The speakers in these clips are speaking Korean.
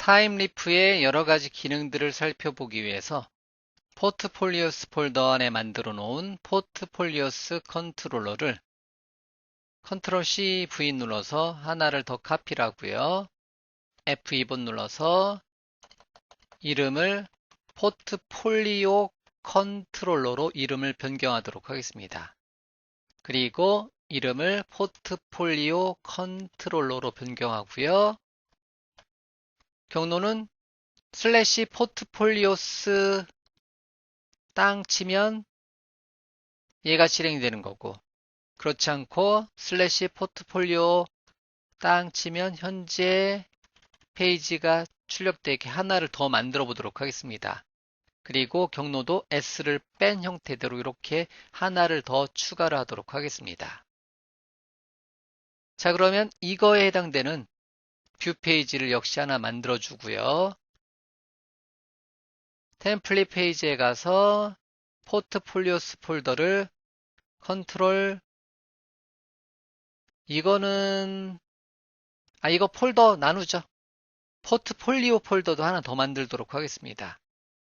타임리프의 여러 가지 기능들을 살펴보기 위해서 포트폴리오스 폴더 안에 만들어 놓은 포트폴리오스 컨트롤러를 컨트롤 C V 눌러서 하나를 더 카피를 하고요. F2번 눌러서 이름을 포트폴리오 컨트롤러로 이름을 변경하도록 하겠습니다. 그리고 이름을 포트폴리오 컨트롤러로 변경하고요. 경로는 슬래시 포트폴리오스 땅 치면 얘가 실행되는 거고 그렇지 않고 슬래시 포트폴리오 땅 치면 현재 페이지가 출력되게 하나를 더 만들어 보도록 하겠습니다. 그리고 경로도 S를 뺀 형태대로 이렇게 하나를 더 추가를 하도록 하겠습니다. 자 그러면 이거에 해당되는 뷰 페이지를 역시 하나 만들어 주고요. 템플릿 페이지에 가서 포트폴리오스 폴더를 컨트롤 이거는 아 이거 폴더 나누죠. 포트폴리오 폴더도 하나 더 만들도록 하겠습니다.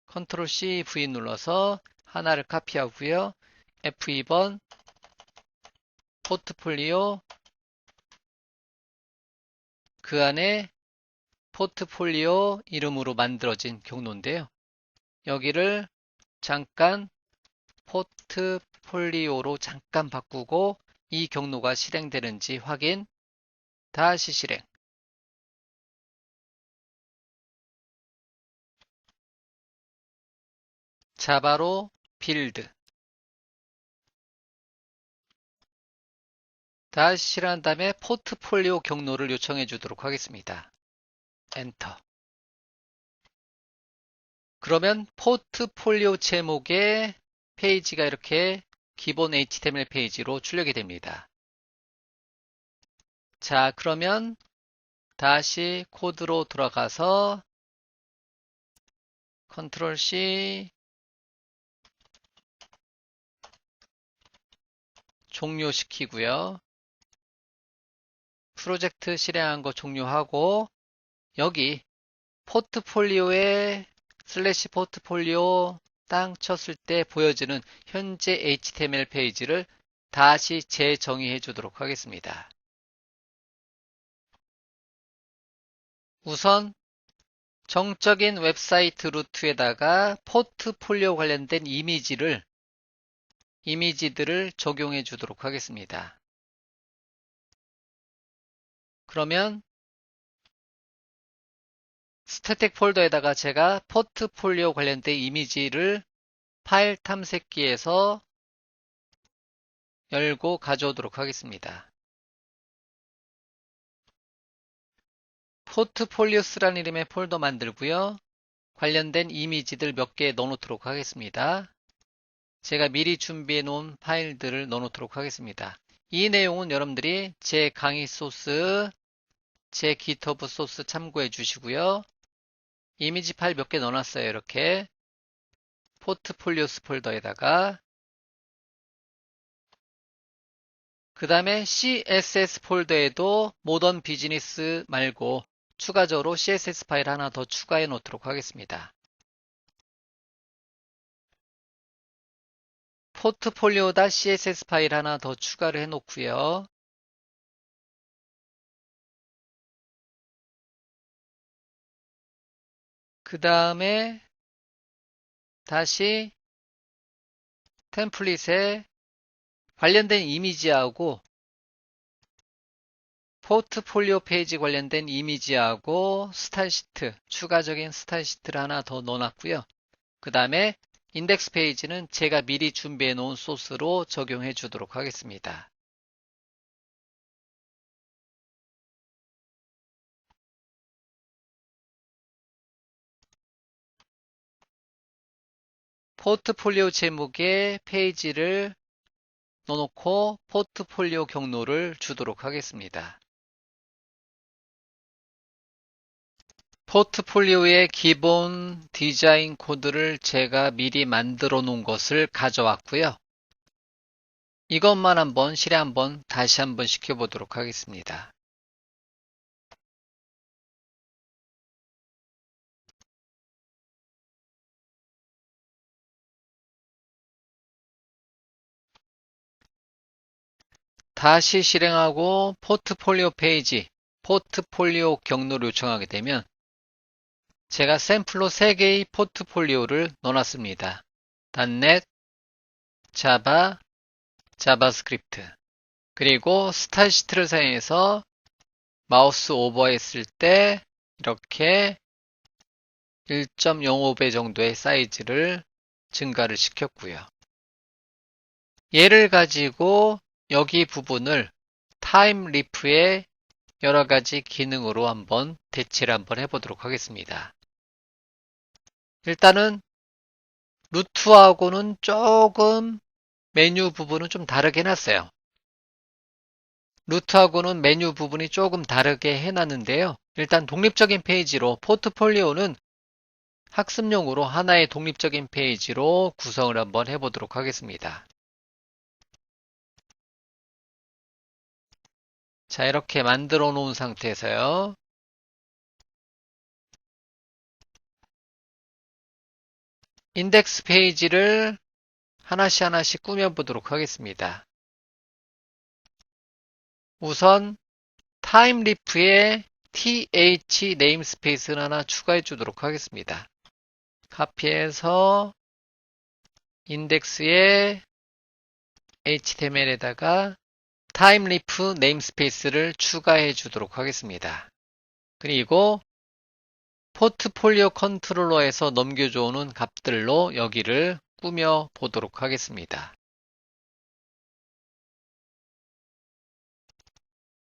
컨트롤 C V 눌러서 하나를 카피하고요. F2번 포트폴리오 그 안에 포트폴리오 이름으로 만들어진 경로인데요. 여기를 잠깐 포트폴리오로 잠깐 바꾸고 이 경로가 실행되는지 확인. 다시 실행. 자바로 빌드 다시 실행한 다음에 포트폴리오 경로를 요청해 주도록 하겠습니다. 엔터. 그러면 포트폴리오 제목의 페이지가 이렇게 기본 HTML 페이지로 출력이 됩니다. 자, 그러면 다시 코드로 들어가서 컨트롤 C 종료시키고요. 프로젝트 실행한 거 종료하고 여기 포트폴리오에 슬래시 포트폴리오 땅 쳤을 때 보여지는 현재 HTML 페이지를 다시 재정의해 주도록 하겠습니다. 우선 정적인 웹사이트 루트에다가 포트폴리오 관련된 이미지를 이미지들을 적용해 주도록 하겠습니다. 그러면 스태틱 폴더에다가 제가 포트폴리오 관련된 이미지를 파일 탐색기에서 열고 가져오도록 하겠습니다. 포트폴리오스라는 이름의 폴더 만들고요. 관련된 이미지들 몇 개 넣어놓도록 하겠습니다. 제가 미리 준비해 놓은 파일들을 넣어놓도록 하겠습니다. 이 내용은 여러분들이 제 강의 소스, 제 기터브 소스 참고해 주시고요. 이미지 파일 몇 개 넣어놨어요. 이렇게 포트폴리오스 폴더에다가 그 다음에 CSS 폴더에도 모던 비즈니스 말고 추가적으로 CSS 파일 하나 더 추가해 놓도록 하겠습니다. 포트폴리오다 CSS 파일 하나 더 추가를 해 놓고요. 그 다음에 다시 템플릿에 관련된 이미지하고 포트폴리오 페이지 관련된 이미지하고 스타일 시트, 추가적인 스타일 시트를 하나 더 넣어놨고요. 그 다음에 인덱스 페이지는 제가 미리 준비해 놓은 소스로 적용해 주도록 하겠습니다. 포트폴리오 제목에 페이지를 넣어놓고 포트폴리오 경로를 주도록 하겠습니다. 포트폴리오의 기본 디자인 코드를 제가 미리 만들어 놓은 것을 가져왔고요. 이것만 한번 실에 한번 다시 한번 시켜보도록 하겠습니다. 다시 실행하고 포트폴리오 페이지, 포트폴리오 경로를 요청하게 되면 제가 샘플로 3개의 포트폴리오를 넣어놨습니다. .NET, 자바, 자바스크립트 그리고 스타일 시트를 사용해서 마우스 오버했을 때 이렇게 1.05배 정도의 사이즈를 증가를 시켰고요. 얘를 가지고 여기 부분을 타임 리프의 여러 가지 기능으로 한번 대치를 한번 해보도록 하겠습니다. 일단은 루트하고는 조금 메뉴 부분은 좀 다르게 해놨어요. 루트하고는 메뉴 부분이 조금 다르게 해놨는데요. 일단 독립적인 페이지로 포트폴리오는 학습용으로 하나의 독립적인 페이지로 구성을 한번 해보도록 하겠습니다. 자, 이렇게 만들어 놓은 상태에서요. 인덱스 페이지를 하나씩 하나씩 꾸며보도록 하겠습니다. 우선 타임리프에 th 네임스페이스를 하나 추가해 주도록 하겠습니다. 카피해서 인덱스에 html에다가 타임리프 네임스페이스를 추가해 주도록 하겠습니다. 그리고 포트폴리오 컨트롤러에서 넘겨줘오는 값들로 여기를 꾸며 보도록 하겠습니다.